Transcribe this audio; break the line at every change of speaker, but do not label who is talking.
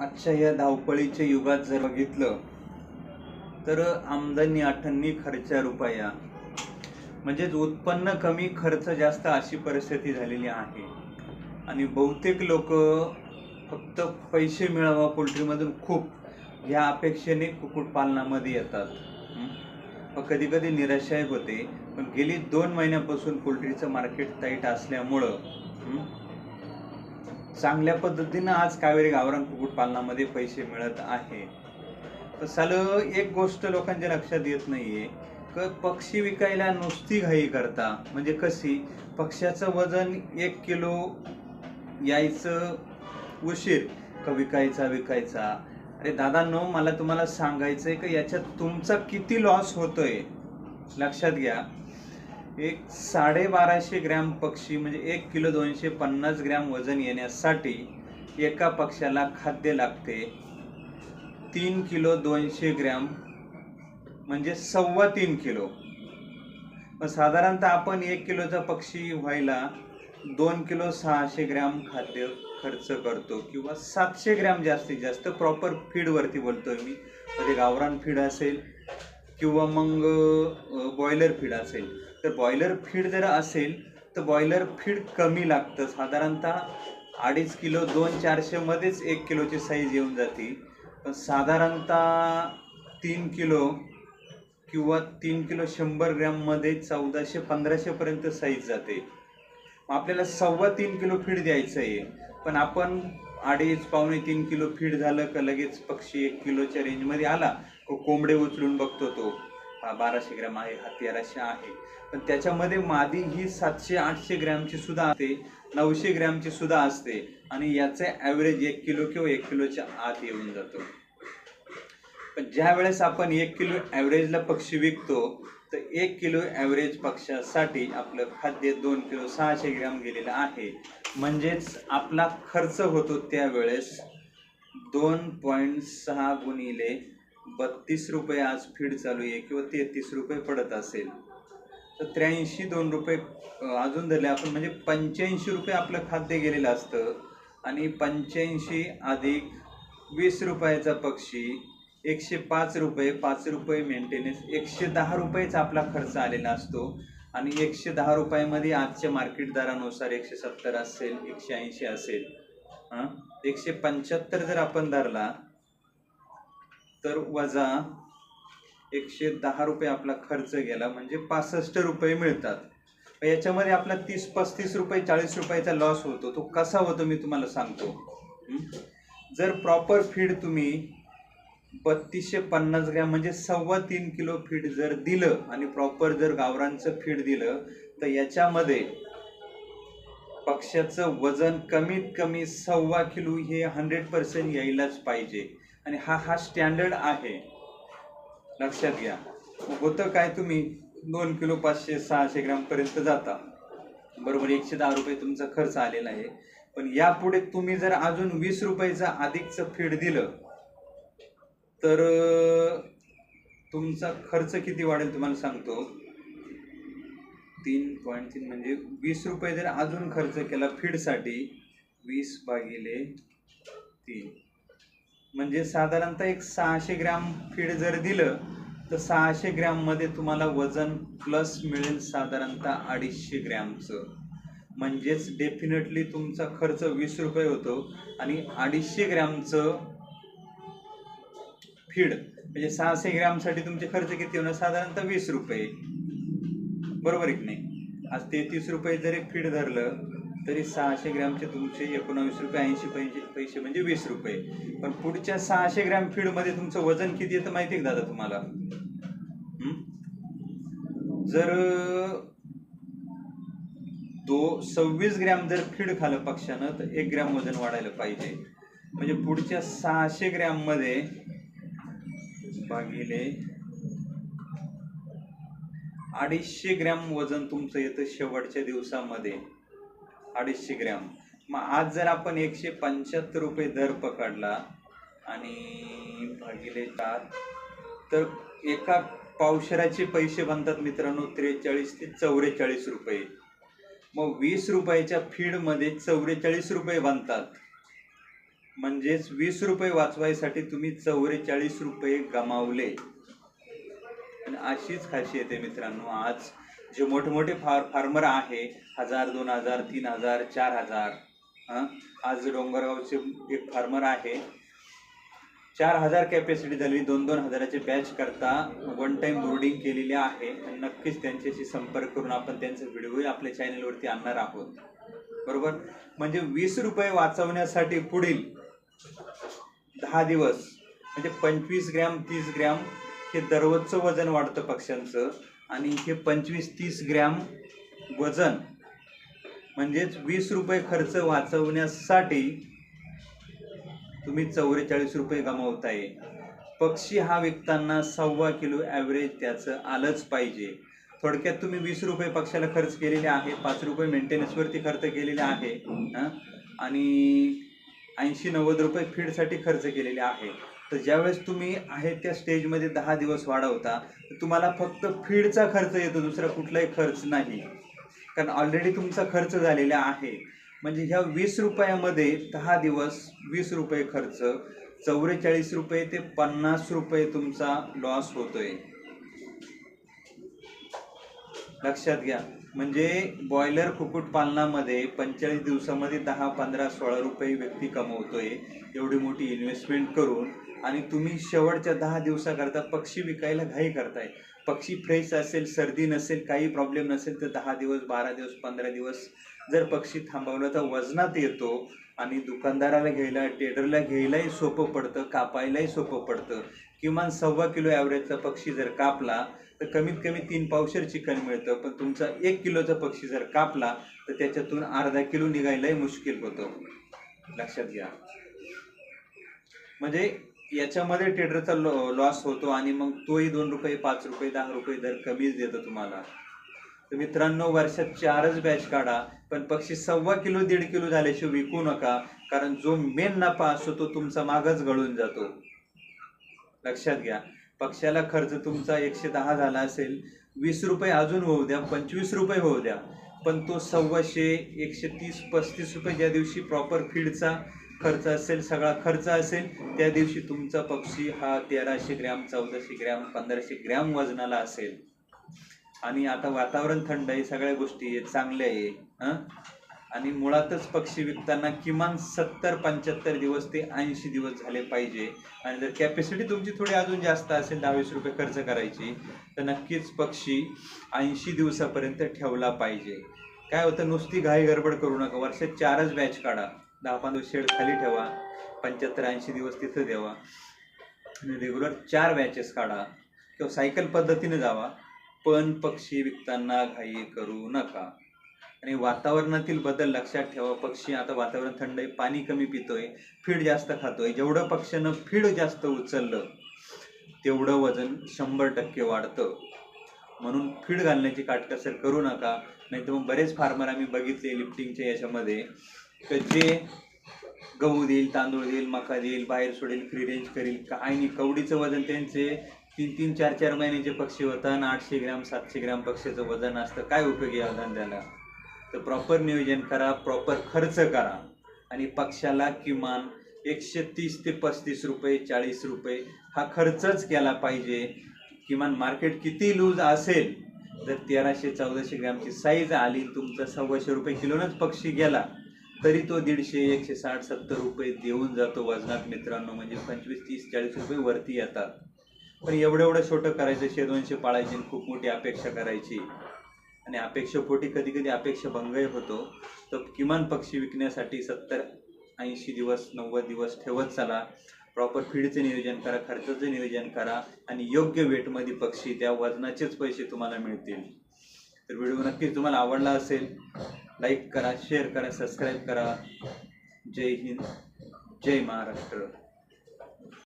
आजच्या या धावपळीच्या युगात जर बघितलं तर आमदनी अठ्ठन्नी खर्चा रुपया म्हणजेच उत्पन्न कमी खर्च जास्त अशी परिस्थिती झालेली आहे. आणि बहुतेक लोक फक्त पैसे मिळावा पोल्ट्रीमधून खूप या अपेक्षेने कुक्कुटपालनामध्ये येतात. मग कधी कधी निराशाही होते. पण गेली दोन महिन्यापासून पोल्ट्रीचं मार्केट टाईट असल्यामुळं चांगल्या पद्धतीनं आज कावेरी गावरान कुक्कुटपालनामध्ये पैसे मिळत आहे. तर साल एक गोष्ट लोकांच्या लक्षात येत नाहीये. क पक्षी विकायला नुसती घाई करता म्हणजे कशी? पक्ष्याचं वजन एक किलो यायचं उशीर. का विकायचा विकायचा? अरे दादांनो मला तुम्हाला सांगायचं आहे का याच्यात तुमचा किती लॉस होतोय? लक्षात घ्या. एक साडेबाराशे ग्रॅम पक्षी म्हणजे एक किलो दोनशे पन्नास ग्रॅम वजन येण्यासाठी एका पक्षाला खाद्य लागते. तीन किलो दोनशे ग्रॅम म्हणजे सव्वा तीन किलो. मग साधारणतः आपण एक किलोचा पक्षी व्हायला दोन किलो सहाशे ग्रॅम खाद्य खर्च करतो किंवा सातशे ग्रॅम जास्तीत जास्त प्रॉपर फीडवरती बोलतो मी. म्हणजे गावरान फीड असेल किंवा मग बॉयलर फीड असेल. तर बॉयलर फीड जर असेल तर बॉयलर फीड कमी लागतं. साधारणतः अडीच किलो दोन चारशेमध्येच एक किलोची साईज येऊन जाते. पण साधारणतः तीन किलो किंवा तीन किलो शंभर ग्रॅममध्ये चौदाशे पंधराशेपर्यंत साईज जाते. आपल्याला सव्वा तीन किलो फीड द्यायचं आहे. पण आपण अडीच पावणे तीन किलो फीड झालं का लगेच पक्षी एक किलोच्या रेंजमध्ये आला को कोंबडे उचलून बघतो तो. बाराशे ग्रॅम आहे हा तेराशे आहे. पण त्याच्यामध्ये मादी ही सातशे आठशे ग्रॅमची सुद्धा असते नऊशे ग्रॅमची सुद्धा असते आणि याचे ॲव्हरेज एक किलो किंवा एक किलोच्या आत येऊन जातो. पण ज्या वेळेस आपण एक किलो ॲव्हरेजला पक्षी विकतो तर एक किलो ॲव्हरेज पक्षासाठी आपलं खाद्य दोन किलो सहाशे ग्रॅम गेलेलं आहे. म्हणजेच आपला खर्च होतो त्यावेळेस दोन पॉईंट सहा गुणिले बत्तीस रुपये आज फीड चालू आहे किंवा तेहतीस रुपये पडत असेल तर त्र्याऐंशी दोन रुपये अजून धरले आपण म्हणजे पंच्याऐंशी रुपये आपलं खाद्य गेलेलं असतं आणि पंच्याऐंशी अधिक वीस रुपयाचा पक्षी एकशे पाच रुपये पाच रुपये मेंटेनन्स एकशे दहा रुपयेचा आपला खर्च आलेला असतो आणि एकशे दहा रुपयामध्ये आजच्या मार्केट दरानुसार एकशे सत्तर असेल एकशे ऐंशी असेल हां एकशे पंच्याहत्तर जर आपण धरला तर वजा एकशे दहा रुपये आपला खर्च गेला म्हणजे पासष्ट रुपये मिळतात. याच्यामध्ये आपला तीस पस्तीस रुपये चाळीस रुपयाचा लॉस होतो. तो कसा होतो मी तुम्हाला सांगतो. जर प्रॉपर फीड तुम्ही बत्तीसशे पन्नास ग्रॅम म्हणजे सव्वा तीन किलो फीड जर दिलं आणि प्रॉपर जर गावरांचं फीड दिलं तर याच्यामध्ये पक्ष्याचं वजन कमीत कमी सव्वा किलो हे हंड्रेड पर्सेंट यायलाच पाहिजे. आणि हा हा स्टँडर्ड आहे. लक्षात घ्या. होतं काय तुम्ही दोन किलो पाचशे सहाशे ग्रामपर्यंत जाता. बरोबर एकशे दहा रुपये तुमचा खर्च आलेला आहे. पण यापुढे तुम्ही जर अजून वीस रुपयाचं अधिकचं फीड दिलं तर तुमचा खर्च किती वाढेल तुम्हाला सांगतो. तीन पॉईंट तीन म्हणजे वीस रुपये जर अजून खर्च केला फीडसाठी वीस भागिले तीन. म्हणजे साधारणतः एक सहाशे ग्रॅम फीड जर दिलं तर सहाशे ग्रॅममध्ये तुम्हाला वजन प्लस मिळेल साधारणतः अडीचशे ग्रॅमचं. म्हणजेच डेफिनेटली तुमचा खर्च वीस रुपये होतो आणि अडीचशे ग्रॅमचं फीड म्हणजे सहाशे ग्रॅमसाठी तुमचे खर्च किती होणार? साधारणतः वीस रुपये. बरोबर आहे की नाही? आज तेहतीस रुपये जरी फीड धरलं तरी सहाशे ग्रॅमचे तुमचे एकोणावीस रुपये ऐंशी पैसे पैसे म्हणजे वीस रुपये. पण पुढच्या सहाशे ग्रॅम फीडमध्ये तुमचं वजन किती येतं माहिती आहे का दादा तुम्हाला? जर दो सव्वीस ग्रॅम जर फीड खालं पक्षानं तर एक ग्रॅम वजन वाढायला पाहिजे. म्हणजे पुढच्या सहाशे ग्रॅममध्ये भागिले अडीचशे ग्रॅम वजन तुमचं येतं शेवटच्या दिवसामध्ये. अडीचशे ग्रॅम. मग आज जर आपण एकशे पंच्याहत्तर रुपये दर पकडला आणि भागिले चार तर एका पावशराचे पैसे बनतात मित्रांनो त्रेचाळीस ते चौवेचाळीस रुपये. मग वीस रुपयाच्या फीडमध्ये चौवेचाळीस रुपये बनतात. म्हणजेच वीस रुपये वाचवायसाठी तुम्ही चौवेचाळीस रुपये गमावले. आणि अशीच खासियत आहे मित्रांनो आज जे मोठमोठे फार फार्मर आहे हजार दोन हजार तीन हजार चार हजार आज डोंगरगावचे एक फार्मर आहे. चार हजार कॅपॅसिटी झाली दोन दोन हजाराचे बॅच करता वन टाइम बोर्डिंग केलेली आहे. नक्कीच त्यांच्याशी संपर्क करून आपण त्यांचा व्हिडिओही आपल्या चॅनलवरती आणणार आहोत. बरोबर? म्हणजे वीस रुपये वाचवण्यासाठी पुढील दहा दिवस म्हणजे पंचवीस ग्रॅम तीस ग्रॅम हे दररोजचं वजन वाढतं पक्ष्यांचं. आणि हे पंचवीस तीस ग्रॅम वजन म्हणजेच वीस रुपये खर्च वाचवण्यासाठी तुम्ही चौवेचाळीस रुपये गमावताय. पक्षी हा विकताना सव्वा किलो ॲव्हरेज त्याचं आलंच पाहिजे. थोडक्यात तुम्ही वीस रुपये पक्षाला खर्च केलेले आहे पाच रुपये मेंटेनन्सवरती खर्च केलेले आहे आणि ऐंशी नव्वद रुपये फीडसाठी खर्च केलेले आहे. तर ज्यावेळेस तुम्ही आहे त्या स्टेजमध्ये दहा दिवस वाढवता तर तुम्हाला फक्त फीडचा खर्च येतो दुसरा कुठलाही खर्च नाही. कारण ऑलरेडी तुमचा खर्च झालेला आहे. म्हणजे ह्या वीस रुपयामध्ये दहा दिवस वीस रुपये खर्च चौवेचाळीस रुपये ते पन्नास रुपये तुमचा लॉस होतोय. लक्षात घ्या. म्हणजे बॉयलर कुक्कुटपालनामध्ये पंचेचाळीस दिवसामध्ये दहा पंधरा सोळा रुपये व्यक्ती कमवतोय. एवढी मोठी इन्व्हेस्टमेंट करून आणि तुम्ही शेवटच्या दहा दिवसाकरता पक्षी विकायला घाई करताय. पक्षी फ्रेश असेल सर्दी नसेल काही प्रॉब्लेम नसेल तर दहा दिवस बारा दिवस पंधरा दिवस जर पक्षी थांबवला तर वजनात येतो आणि दुकानदाराला घ्यायला टेडरला घ्यायलाही सोपं पडतं कापायलाही सोपं पडतं. किमान सव्वा किलो ॲव्हरेजचा पक्षी जर कापला तर कमीत कमी तीन पावशेर चिकन मिळतं. पण तुमचा एक किलोचा पक्षी जर कापला तर त्याच्यातून अर्धा किलो निघायलाही मुश्किल होतं. लक्षात घ्या. म्हणजे याच्यामध्ये टेडरचा लॉस होतो आणि मग तोही दोन रुपये पाच रुपये दहा रुपये दर कमीच देतो तुम्हाला. तुम्ही मित्रांनो वर्षात चारच बॅच काढा पण पक्षी सव्वा किलो दीड किलो झाल्याशिवाय विकू नका कारण जो मेन नफा असतो तो तुमचा मागच गळून जातो. लक्षात घ्या. पक्षाला खर्च तुमचा एकशे दहा झाला असेल वीस रुपये अजून होऊ द्या पंचवीस रुपये होऊ द्या. पण तो सव्वाशे एकशे तीस पस्तीस रुपये ज्या दिवशी प्रॉपर फीडचा खर्च असेल सगळा खर्च असेल त्या दिवशी तुमचा पक्षी हा तेराशे ग्रॅम चौदाशे ग्रॅम पंधराशे ग्रॅम वजनाला असेल आणि आता वातावरण थंड आहे सगळ्या गोष्टी आहेत चांगल्या आहे हं? आणि मुळातच पक्षी विकताना किमान सत्तर पंच्याहत्तर दिवस ते ऐंशी दिवस झाले पाहिजे. आणि जर कॅपॅसिटी तुमची थोडी अजून जास्त असेल दहावीस रुपये खर्च करायची तर नक्कीच पक्षी ऐंशी दिवसापर्यंत ठेवला पाहिजे. काय होतं नुसती घाई गडबड करू नका. वर्षात चारच बॅच काढा. दहा पंधरा शेड खाली ठेवा. पंच्याहत्तर ऐंशी दिवस तिथं द्यावा आणि रेग्युलर चार बॅचेस काढा. किंवा सायकल पद्धतीने जावा. पण पक्षी विकताना घाई करू नका. आणि वातावरणातील बदल लक्षात ठेवा. पक्षी आता वातावरण थंड आहे पाणी कमी पितोय फीड जास्त खातोय. जेवढं पक्ष्यानं फीड जास्त उचललं तेवढं वजन शंभर टक्के वाढतं. म्हणून फीड घालण्याची काटकसर करू नका. नाही तर मग बरेच फार्मर आम्ही बघितले लिफ्टिंगच्या याच्यामध्ये तर जे गहू देईल तांदूळ देईल मका देईल बाहेर सोडेल फ्री रेंज करील काय नाही. कवडीचं वजन त्यांचे तीन तीन चार चार महिन्याचे पक्षी होतात आणि आठशे ग्रॅम सातशे ग्रॅम पक्षीचं वजन असतं. काय उपयोग या धंद्याला? तर प्रॉपर नियोजन करा प्रॉपर खर्च करा. आणि पक्षाला किमान एकशे तीस ते पस्तीस रुपये चाळीस रुपये हा खर्चच केला पाहिजे. किमान मार्केट किती लूज असेल जर तेराशे चौदाशे ग्रॅमची साईज आली तुमचा सव्वाशे रुपये किलोनच पक्षी गेला तरी तो दीडशे एकशे साठ सत्तर रुपये देऊन जातो वजनात मित्रांनो. म्हणजे पंचवीस तीस चाळीस रुपये वरती येतात. पण एवढं एवढं छोटं करायचं शे दोनशे पाळायची आणि खूप मोठी अपेक्षा करायची. आणि अपेक्षेपोटी कधी कधी अपेक्षा भंगही होतो. तर किमान पक्षी विकण्यासाठी सत्तर ऐंशी दिवस नव्वद दिवस ठेवत चला. प्रॉपर फीडचं नियोजन करा खर्चाचं नियोजन करा आणि योग्य वेटमध्ये पक्षी त्या वजनाचेच पैसे तुम्हाला मिळतील. तर व्हिडिओ नक्कीच तुम्हाला आवडला असेल लाईक करा शेअर करा सबस्क्राईब करा. जय हिंद जय महाराष्ट्र.